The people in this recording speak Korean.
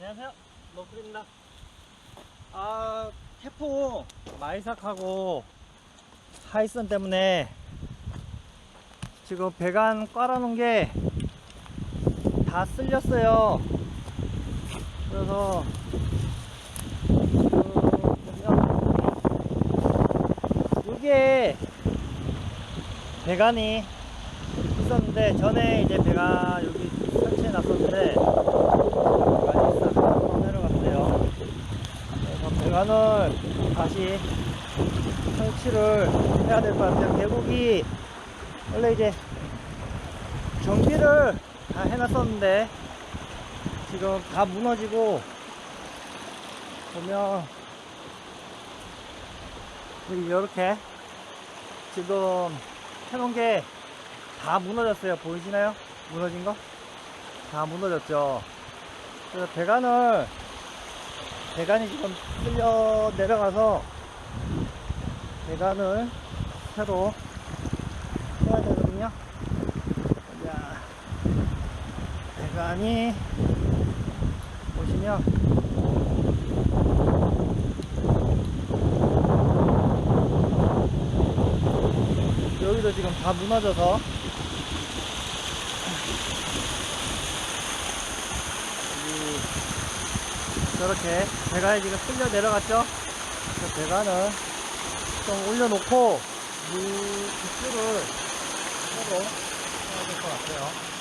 안녕하세요. 노플입니다. 아, 태풍 마이삭하고 하이선 때문에 지금 배관 깔아놓은 게 다 쓸렸어요. 그래서 그 이게 배관이 있었는데 전에 이제 배관 여기 설치해 놨었는데 배관이 싹 내려갔어요. 배관을 다시 설치를 해야 될 것 같아요. 계곡이 원래 이제 정비를 다 해놨었는데 지금 다 무너지고 보면 이렇게 지금 해놓은 게 다 무너졌어요. 보이시나요? 무너진 거? 다 무너졌죠. 그래서 배관을 배관이 지금 쓸려 내려가서 배관을 새로 해야 되거든요. 자, 배관이 보시면 여기도 지금 다 무너져서 이 저렇게 배관이 지금 쓸려 내려갔죠? 그 배관을 좀 올려놓고 이 입술을 새로 해야 될 것 같아요.